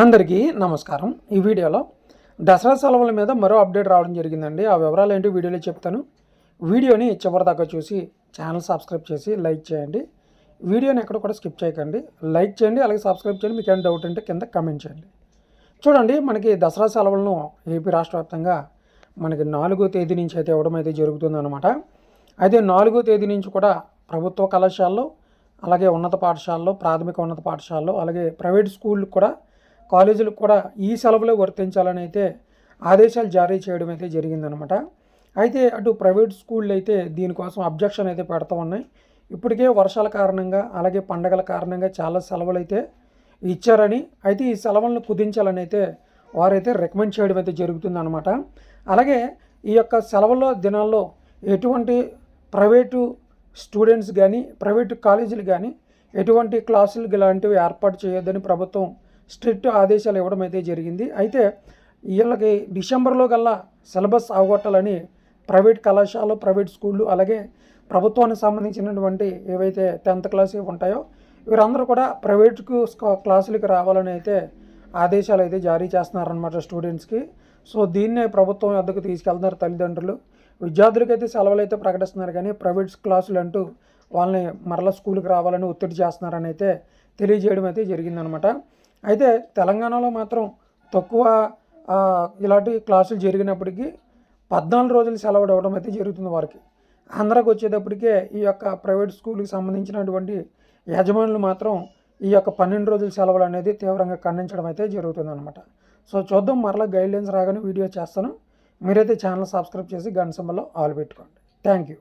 అందరికీ నమస్కారం. ఈ వీడియోలో దసరా సెలవుల మీద మరో అప్డేట్ రావడం జరిగిందండి. ఆ వివరాలు ఏంటి వీడియోలో చెప్తాను. వీడియోని చివరిదాకా చూసి ఛానల్ సబ్స్క్రైబ్ చేసి లైక్ చేయండి. వీడియోని ఎక్కడ కూడా స్కిప్ చేయకండి. లైక్ చేయండి అలాగే సబ్స్క్రైబ్ చేయండి. మీకు ఏమైనా డౌట్ ఉంటే కింద కమెంట్ చేయండి. చూడండి మనకి దసరా సెలవులను ఏపీ రాష్ట్ర వ్యాప్తంగా మనకి నాలుగో తేదీ నుంచి అయితే ఇవ్వడం అయితే జరుగుతుందన్నమాట. అయితే నాలుగో తేదీ నుంచి కూడా ప్రభుత్వ కళాశాలలో అలాగే ఉన్నత పాఠశాలలో ప్రాథమిక ఉన్నత పాఠశాలలో అలాగే ప్రైవేట్ స్కూళ్ళు కూడా కాలేజీలకు కూడా ఈ సెలవులే వర్తించాలని అయితే ఆదేశాలు జారీ చేయడం అయితే జరిగిందనమాట అయితే అటు ప్రైవేట్ స్కూళ్ళు అయితే దీనికోసం అబ్జెక్షన్ అయితే పెడతా ఉన్నాయి. ఇప్పటికే వర్షాల కారణంగా అలాగే పండగల కారణంగా చాలా సెలవులు అయితే ఇచ్చారని అయితే ఈ సెలవులను కుదించాలని అయితే వారైతే రికమెండ్ చేయడం అయితే జరుగుతుందనమాట అలాగే ఈ యొక్క సెలవుల దినాల్లో ఎటువంటి ప్రైవేటు స్టూడెంట్స్ కానీ ప్రైవేటు కాలేజీలు కానీ ఎటువంటి క్లాసులు ఇలాంటివి ఏర్పాటు చేయొద్దని ప్రభుత్వం స్ట్రిక్ట్ ఆదేశాలు ఇవ్వడం అయితే జరిగింది. అయితే వీళ్ళకి డిసెంబర్లో కల్లా సిలబస్ అవగొట్టాలని ప్రైవేట్ కళాశాలలు ప్రైవేట్ స్కూళ్ళు అలాగే ప్రభుత్వానికి సంబంధించినటువంటి ఏవైతే టెన్త్ క్లాస్ ఉంటాయో వీరందరూ కూడా ప్రైవేట్కు క్లాసులకు రావాలని అయితే ఆదేశాలు అయితే జారీ చేస్తున్నారనమాట స్టూడెంట్స్కి. సో దీన్నే ప్రభుత్వం వద్దకు తీసుకెళ్తున్నారు తల్లిదండ్రులు. విద్యార్థులకి అయితే సెలవులు అయితే ప్రకటిస్తున్నారు కానీ ప్రైవేట్ క్లాసులు అంటూ వాళ్ళని మరలా స్కూల్కి రావాలని ఒత్తిడి చేస్తున్నారని అయితే తెలియజేయడం అయితే జరిగిందనమాట అయితే తెలంగాణలో మాత్రం తక్కువ ఇలాంటి క్లాసులు జరిగినప్పటికీ పద్నాలుగు రోజులు సెలవు ఇవ్వడం అయితే జరుగుతుంది వారికి. ఆంధ్రాకి వచ్చేటప్పటికే ఈ యొక్క ప్రైవేట్ స్కూల్కి సంబంధించినటువంటి యజమానులు మాత్రం ఈ యొక్క పన్నెండు రోజుల సెలవులు అనేది తీవ్రంగా ఖండించడం అయితే జరుగుతుంది అనమాట సో చూద్దాం మరలా గైడ్లైన్స్ రాగానే వీడియో చేస్తాను. మీరైతే ఛానల్ సబ్స్క్రైబ్ చేసి గంట సింబల్లో ఆల్ పెట్టుకోండి. Thank you